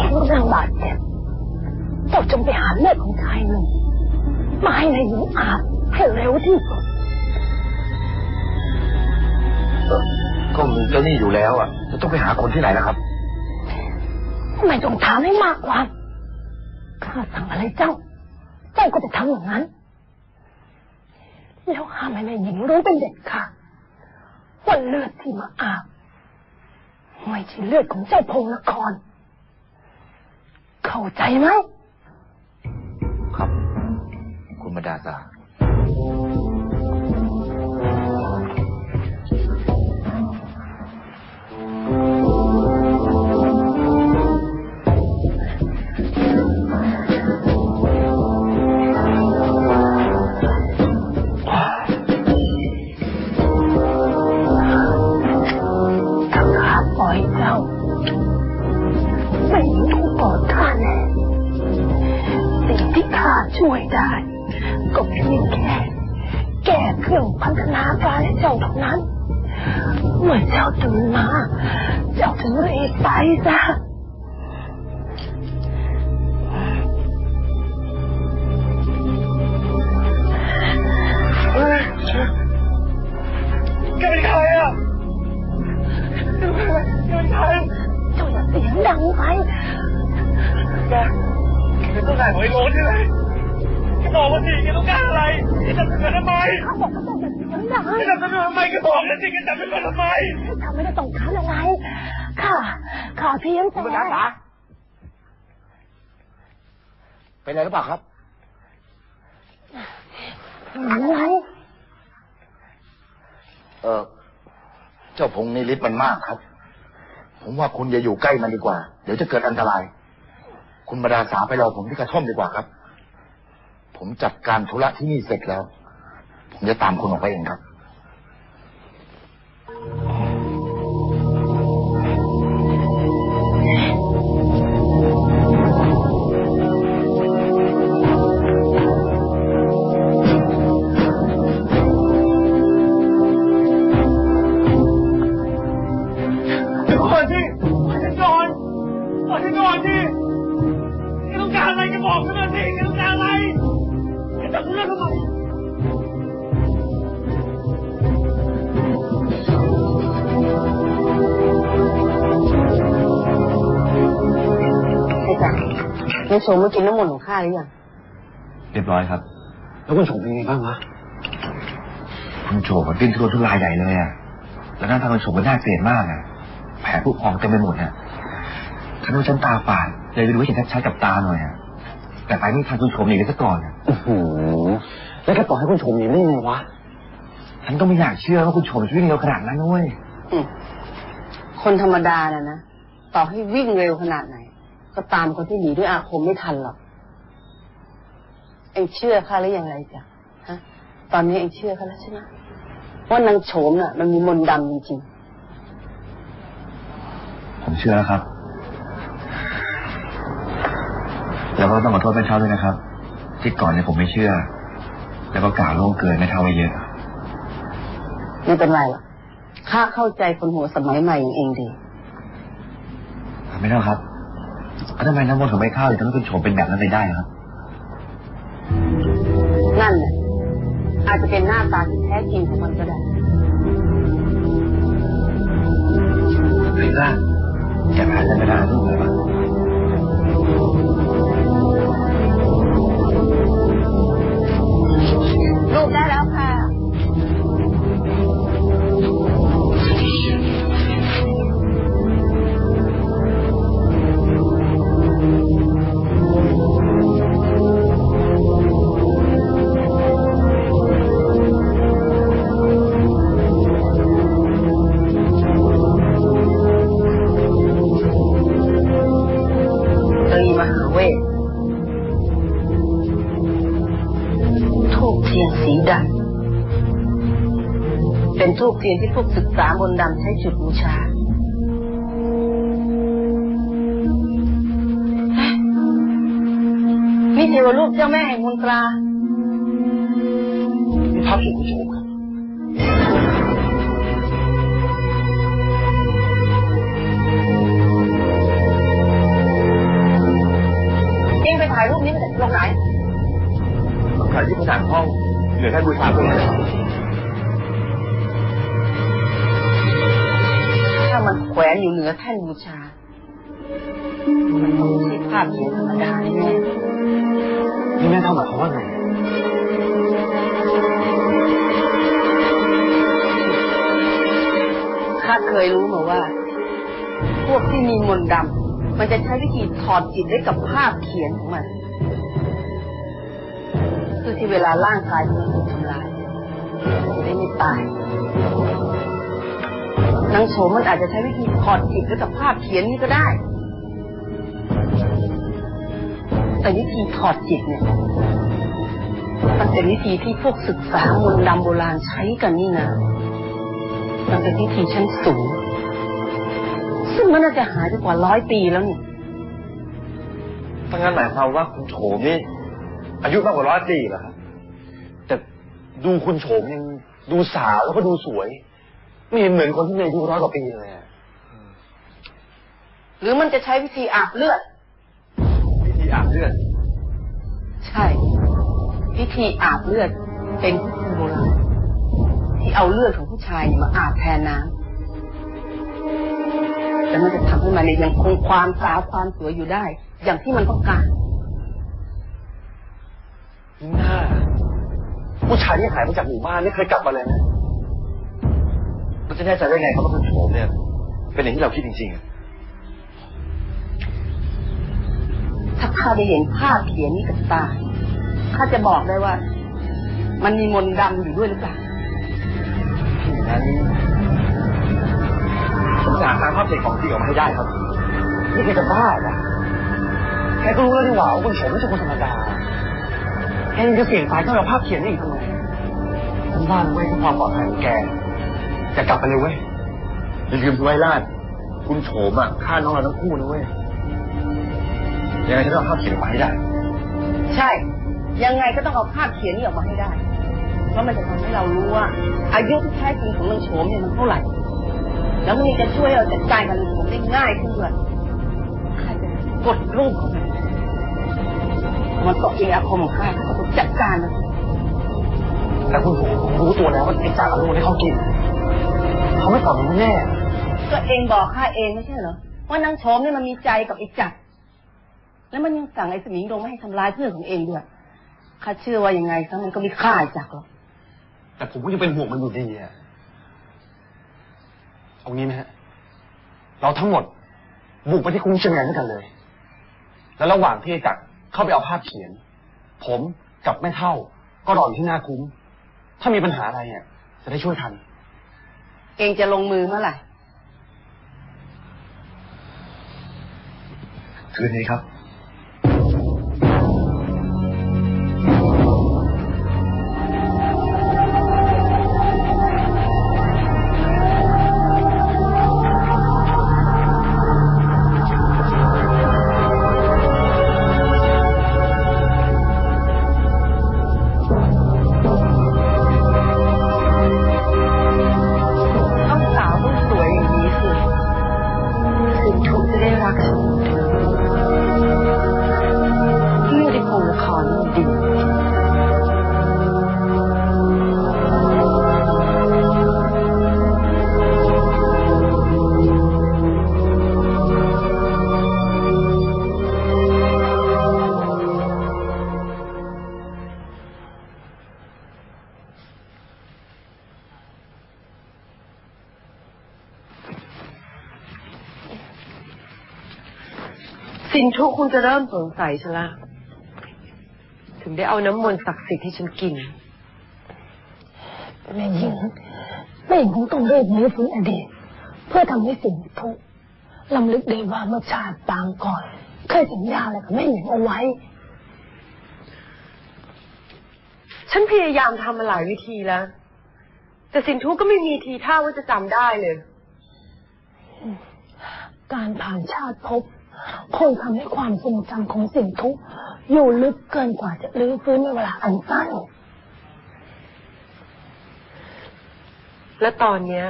เห็นกำลังบาดเจ็บเจ้าจงไปหาเลือดของชายหนุ่มมาให้นายหญิงอาบให้เร็วที่สุดก็มีเจ้าหนี้อยู่แล้วอะ จะต้องไปหาคนที่ไหนล่ะครับ ไม่ต้องถามให้มากความข้าสั่งอะไรเจ้า เจ้าก็จะทำอย่างนั้น แล้วห้ามให้นายหญิงรู้เป็นเด็ดขาดว่าเลือดที่มาอาบไม่ใช่เลือดของเจ้าพงนคร เข้าใจไหมครับ คุณมาดาตาถ้าข้าปล่อยเจ้า ช่วยได้ ก็เพียงแค่แก้เครื่องพัฒนาการให้เจ้าเท่านั้น เมื่อเจ้าตื่นมา เจ้าถึงรีบไปซะแกเป็นใครอะแกเป็นใครเจ้าอย่าเสียงดังไปแกแกเป็นต้นสายของไอ้โรสใช่ไหม แกบอกว่าสิแกต้องการอะไรแกจับฉันทำไมเขาบอกว่าเจ้าอย่าเสียงดังแกจับฉันทำไมแกบอกแล้วสิแกจับฉันทำไมข้าไม่ได้ต้องการอะไรข้าข้าเพียงแต่คุณมาดาตาเป็นอะไรหรือเปล่าครับอะไรเออเจ้าพงนี่ฤทธิ์มันมากครับ ผมว่าคุณอย่าอยู่ใกล้มันดีกว่า เดี๋ยวจะเกิดอันตราย คุณมาดาสาไปรอผมที่กระท่อมดีกว่าครับ ผมจัดการธุระที่นี่เสร็จแล้ว ผมจะตามคุณออกไปเองครับ เดี๋ยวก่อนสิปล่อยฉันก่อนปล่อยฉันก่อนสิแกต้องการอะไรแกบอกฉันมาสิ แกจับฉันได้ทำไมไอ้จ๋าในโสมมากินน้ำมนต์ของข้าหรือยัง เรียบร้อยครับ แล้วคุณชมเป็นไงบ้างวะคุณโฉบมันดิ้นทุรนทุรายใหญ่เลยอะแล้วหน้าทางคุณโฉบมันน่าเกลียดมากอะแผลผู้พองเต็มไปหมดอะฉันว่าฉันตาฝาดเลยไปดูให้เห็นชัดๆกับตาหน่อยอะ แต่ไปไม่ทันคุณโฉมหนีไปซะก่อนอะอื้อหือแล้วแกปล่อยให้คุณชมหนีได้ไงวะ ฉันก็ไม่อยากเชื่อว่าคุณโฉมจะวิ่งเร็วขนาดนั้นนะเว้ยอืมคนธรรมดาน่ะนะ ต่อให้วิ่งเร็วขนาดไหน ก็ตามคนที่หนีด้วยอาคมไม่ทันหรอก เองเชื่อข้าหรือยังไรจ๊ะฮะ ตอนนี้เองเชื่อข้าแล้วใช่ไหมว่านางโฉมน่ะ มันมีมนต์ดำจริงผมเชื่อแล้วครับ แล้วก็ต้องขอโทษแม่เท่าด้วยนะครับ ที่ก่อนเนี่ยผมไม่เชื่อ แล้วก็กล่าวล่วงเกินแม่เท่าไว้เยอะๆไม่เป็นไรหรอกข้าเข้าใจคนหัวสมัยใหม่อย่างเองดีไม่เท่าครับแล้วทำไมน้ำมนต์ของไม่เข้าถึงทำให้คุณโฉมเป็นแบบนั้นไปได้ครับ นั่นแหละอาจจะเป็นหน้าตาที่แท้จริงของมันก็ได้หรือว่าแกพาฉันไปร้านรูปเลยปะ ทูบเทียนที่พวกศึกษามนต์ดำใช้จุดบูชาเอ๊ะนี่เทวรูปเจ้าแม่แห่งมนตรานี่ภาพที่คุณชมครับนถ่ายรูปนี้มาจากตรงไหนถ่ายที่ผนังห้องเหลือแค่บูชาเพื่อนเวนอยู่เหนือแท่นบูชา มันต้องไม่ใช่ภาพเขียนธรรมดาแน่นี่แม่เท่าหมายความว่าไงข้าเคยรู้มาว่า พวกที่มีมนต์ดำมันจะใช้วิธีถอดจิตได้กับภาพเขียนของมันเพื่อที่เวลาร่างกายมันถูกทำลายมันจะได้ไม่ตาย นางโฉมมันอาจจะใช้วิธีถอดจิตด้กับภาพเขียนนี้ก็ได้ แต่วิธีถอดจิตเนี่ยมันเป็นวิธีที่พวกศึกษามนต์ดำโบราณใช้กันนี่นะมันเป็นวิธีชั้นสูง ซึ่งมันน่าจะหายไปกว่าร้อยปีแล้วนี่ถ้างั้นหมายความว่าคุณโฉมนี่อายุมากกว่าร้อยปีเหรอครับแต่ดูคุณโฉมยังดูสาวแล้วก็ดูสวย นเหมือนคนที่มีอายุร้อยกว่าปีเลยอะหรือมันจะใช้วิธีอาบเลือด วิธีอาบเลือด ใช่ วิธีอาบเลือดเป็นพิธีโบราณที่เอาเลือดของผู้ชายเนี่ยมาอาบแทนน้ำแล้วมันจะทำให้มันเนี่ยยังคงความสาวความสวยอยู่ได้ อย่างที่มันต้องการนี่น่าผู้ชายที่หายไปจากหมู่บ้านไม่เคยกลับมาเลยนะ เราจะแน่ใจได้ไงครับว่าคุณโฉมเนี่ย เป็นอย่างที่เราคิดจริงๆอะถ้าข้าได้เห็นภาพเขียนนี้กับตา ข้าจะบอกได้ว่า มันมีมนต์ดำอยู่ด้วยหรือเปล่างั้นผมจะหาทางภาพเด็กของจริงออกมาให้ได้ครับ นี่แกจะบ้าเหรอแกก็รู้แล้วดีกว่าว่าคุณโฉมไม่ใช่คนธรรมดาแกยังจะเสี่ยงตายเท่ากับภาพเขียนนี่อีกทำไมฉันว่านะเว้ยเพื่อความปลอดภัยของแก จะกลับไปเลยเว้ยอย่าลืมสิไว้ลาดคุณโฉมอะฆ่าน้องเราทั้งคู่นะเว้ยยังไงฉันต้องเอาภาพเขียนออกมาให้ได้ ใช่ ยังไงก็ต้องเอาภาพเขียนนี้ออกมาให้ได้ เพราะมันจะทำให้เรารู้ว่า อายุที่แท้จริงของนางโฉมเนี่ยมันเท่าไหร่ แล้วมันจะช่วยให้เราจัดการกับนางโฉมได้ง่ายขึ้นด้วยข้าจะกดรูปของมันมันตกเองอาคมของข้าข้าก็จัดการมันแต่คุณโฉมรู้ตัวแล้วว่าไอ้จ่าอารมณ์ที่เขากิน เขาไม่ตอบมันแน่ก็เองบอกข้าเองไม่ใช่เหรอว่านางโฉมเนี่ยมันมีใจกับไอ้จักรแล้วมันยังสั่งไอ้สมิงดงไม่ให้ทำร้ายเพื่อนของเองด้วยข้าเชื่อว่ายังไงซะมันก็ไม่ฆ่าไอ้จักรหรอกแต่ผมก็ยังเป็นห่วงมันอยู่ดีอะเอางี้ไหมฮะเราทั้งหมด บุกไปที่คุ้งเชียงแหนด้วยกันเลย แล้วระหว่างที่ไอ้จักรเข้าไปเอาภาพเขียน ผมกับแม่เท่าก็รออยู่ที่หน้าคุ้งถ้ามีปัญหาอะไรเนี่ยจะได้ช่วยทัน เองจะลงมือเมื่อไหร่ คืนนี้ครับ สินทุคงจะเริ่มสงสัยฉันละ ถึงได้เอาน้ำมนต์ศักดิ์สิทธิ์ให้ฉันกิน แม่หญิงแม่หญิงคงต้องเรียกมือฟื้นอดีตเพื่อทำให้สิ่งทุกข์ลำลึกได้ว่าเมื่อชาติปางก่อน เคยสัญญาอะไรกับแม่หญิงเอาไว้ ฉันพยายามทำมาหลายวิธีแล้ว แต่สินทุก็ไม่มีทีท่าว่าจะจำได้เลย การผ่านชาติภพ คงทำให้ความทรงจำของสิ่งทุกข์อยู่ลึกเกินกว่าจะลื้อฟื้นในเวลาอันสั้นและตอนเนี้ย